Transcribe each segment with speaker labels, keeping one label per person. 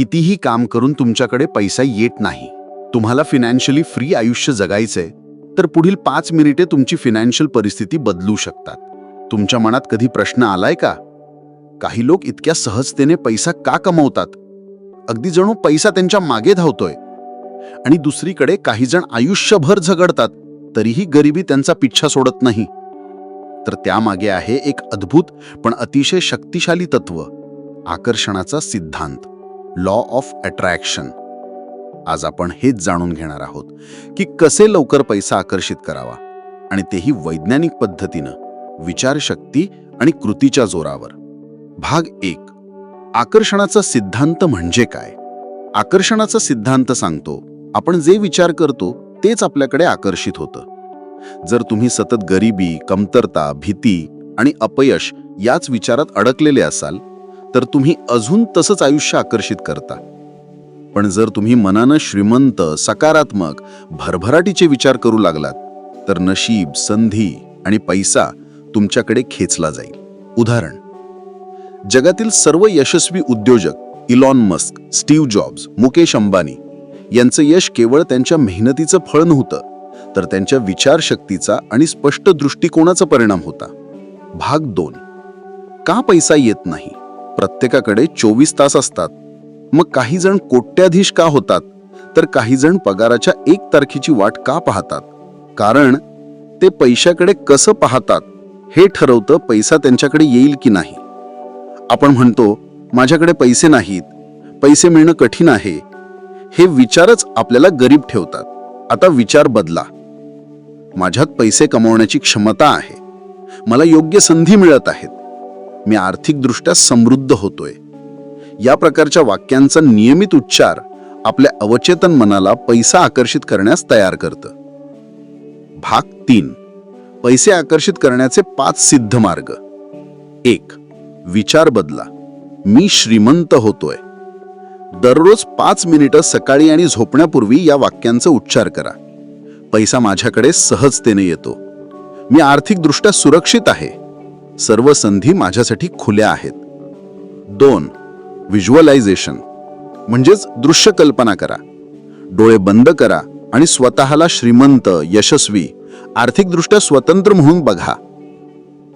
Speaker 1: कितीही काम करून तुमच्याकडे पैसा येत नाही. तुम्हाला फिनॅन्शियली फ्री आयुष्य जगायचंय तर पुढील पाच मिनिटे तुमची फिनॅन्शियल परिस्थिती बदलू शकतात. तुमच्या मनात कधी प्रश्न आलाय का? काही लोक इतक्या सहजतेने पैसा का कमवतात? अगदी जणू पैसा त्यांच्या मागे धावतोय. आणि दुसरीकडे काही जण आयुष्यभर झगडतात तरीही गरिबी त्यांचा पिच्छा सोडत नाही. तर त्यामागे आहे एक अद्भुत पण अतिशय शक्तिशाली तत्व आकर्षणाचा सिद्धांत. Law of attraction. आज आपण हेच जाणून घेणार आहोत की कसे लवकर पैसा आकर्षित करावा आणि तेही वैज्ञानिक पद्धतीनं विचारशक्ती आणि कृतीच्या जोरावर. भाग एक आकर्षणाचा सिद्धांत म्हणजे काय? आकर्षणाचा सिद्धांत सांगतो आपण जे विचार करतो तेच आपल्याकडे आकर्षित होतं. जर तुम्ही सतत गरिबी कमतरता भीती आणि अपयश याच विचारात अडकलेले असाल तर तुम्ही अजून तसंच आयुष्य आकर्षित करता. पण जर तुम्ही मनानं श्रीमंत सकारात्मक भरभराटीचे विचार करू लागलात तर नशीब संधी आणि पैसा तुमच्याकडे खेचला जाईल. उदाहरण जगातील सर्व यशस्वी उद्योजक Elon Musk Steve Jobs Mukesh Ambani यांचं यश केवळ त्यांच्या मेहनतीचं फळ नव्हतं तर त्यांच्या विचारशक्तीचा आणि स्पष्ट दृष्टिकोनाचा परिणाम होता. भाग दोन का पैसा येत नाही? प्रत्येकाकडे चोवीस तास असतात. मग काही जण कोट्याधीश का होतात? तर काही जण पगाराच्या एक तारखेची वाट का पाहतात? कारण ते पैशाकडे कसं पाहतात हे ठरवतं पैसा त्यांच्याकडे येईल की नाही. आपण म्हणतो माझ्याकडे पैसे नाहीत पैसे मिळणं कठीण आहे. हे विचारच आपल्याला गरीब ठेवतात. आता विचार बदला. माझ्यात पैसे कमवण्याची क्षमता आहे. मला योग्य संधी मिळत आहेत. मी आर्थिकदृष्ट्या समृद्ध होतोय. या प्रकारच्या वाक्यांचा नियमित उच्चार आपल्या अवचेतन मनाला पैसा आकर्षित करण्यास तयार करतं. भाग तीन. पैसे आकर्षित करण्याचे पाच सिद्ध मार्ग. एक. विचार बदला. मी श्रीमंत होतोय. दररोज पाच मिनिटं सकाळी आणि झोपण्यापूर्वी या वाक्यांचा उच्चार करा. पैसा माझ्याकडे सहजतेने येतो. मी आर्थिकदृष्ट्या सुरक्षित आहे. सर्व संधी माझ्यासाठी खुल्या आहेत. दोन व्हिज्युअलायझेशन म्हणजेच दृश्य कल्पना करा. डोळे बंद करा आणि स्वतःला श्रीमंत यशस्वी आर्थिकदृष्ट्या स्वतंत्र म्हणून बघा.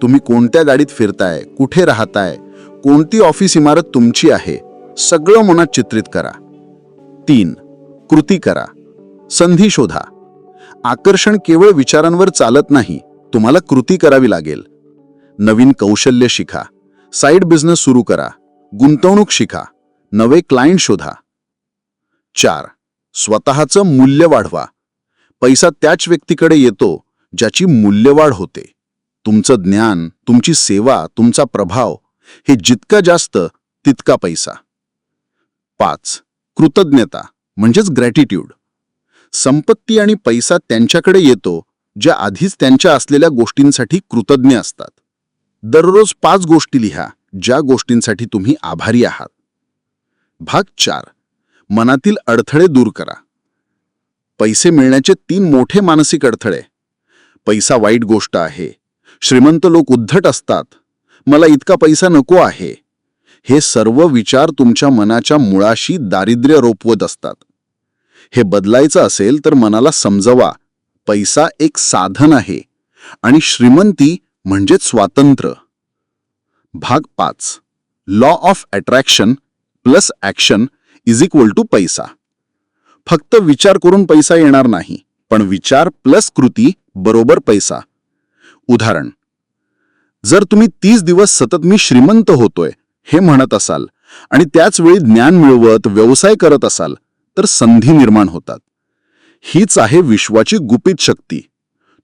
Speaker 1: तुम्ही कोणत्या गाडीत फिरताय कुठे राहताय कोणती ऑफिस इमारत तुमची आहे सगळं मनात चित्रित करा. तीन कृती करा. संधी शोधा. आकर्षण केवळ विचारांवर चालत नाही तुम्हाला कृती करावी लागेल. नवीन कौशल्य शिका साईड बिझनेस सुरू करा. गुंतवणूक शिका नवे क्लायंट शोधा. चार. स्वतःचं मूल्य वाढवा. पैसा त्याच व्यक्तीकडे येतो ज्याची मूल्यवाढ होते. तुमचं ज्ञान तुमची सेवा तुमचा प्रभाव हे जितका जास्त तितका पैसा. पाच. कृतज्ञता म्हणजेच ग्रॅटिट्यूड संपत्ती आणि पैसा त्यांच्याकडे येतो ज्या आधीच त्यांच्या असलेल्या गोष्टींसाठी कृतज्ञ असतात. दररोज पाच गोष्टी लिहा ज्या गोष्टींसाठी तुम्ही आभारी आहात. भाग चार. मनातील अडथळे दूर करा. पैसे मिळण्याचे तीन मोठे मानसिक अडथळे. पैसा वाईट गोष्ट आहे. श्रीमंत लोक उद्धट असतात. मला इतका पैसा नको आहे. हे सर्व विचार तुमच्या मनाच्या मुळाशी दारिद्र्य रोपवत असतात. हे बदलायचं असेल तर मनाला समजवा. पैसा एक साधन आहे. आणि श्रीमंती म्हणजेच स्वातंत्र्य. भाग पाच. Law of attraction plus action is equal to पैसा. फक्त विचार करून पैसा येणार नाही पण विचार प्लस कृती बरोबर पैसा. उदाहरण जर तुम्ही तीस दिवस सतत मी श्रीमंत होतोय हे म्हणत असाल आणि त्याच वेळी ज्ञान मिळवत व्यवसाय करत असाल तर संधी निर्माण होतात. हीच आहे विश्वाची गुपित शक्ती.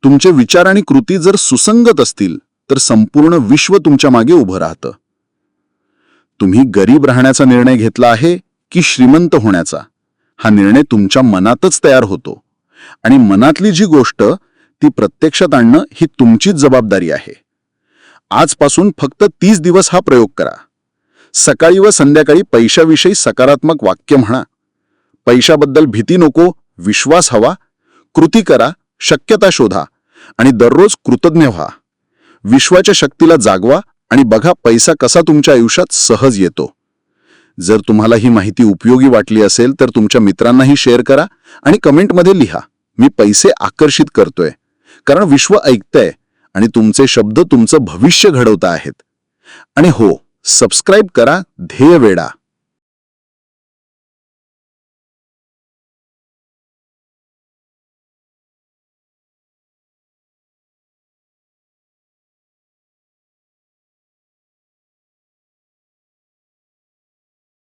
Speaker 1: तुमचे विचार आणि कृती जर सुसंगत असतील तर संपूर्ण विश्व तुमच्या मागे उभं राहतं. तुम्ही गरीब राहण्याचा निर्णय घेतला आहे की श्रीमंत होण्याचा. हा निर्णय तुमच्या मनातच तयार होतो. आणि मनातली जी गोष्ट ती प्रत्यक्षात आणणं ही तुमचीच जबाबदारी आहे. आजपासून फक्त तीस दिवस हा प्रयोग करा. सकाळी व संध्याकाळी पैशाविषयी सकारात्मक वाक्य म्हणा. पैशाबद्दल भीती नको विश्वास हवा कृती करा शक्यता शोधा. आणि दररोज कृतज्ञ व्हा. विश्वाच्या शक्तीला जागवा आणि बघा पैसा कसा तुमच्या आयुष्यात सहज येतो. जर तुम्हाला ही माहिती उपयोगी वाटली असेल तर तुमच्या मित्रांनाही शेअर करा आणि कमेंटमध्ये लिहा मी पैसे आकर्षित करतोय. कारण विश्व ऐकतंय आणि तुमचे शब्द तुमचं भविष्य घडवता आहेत. आणि हो सबस्क्राईब करा ध्येय वेडा.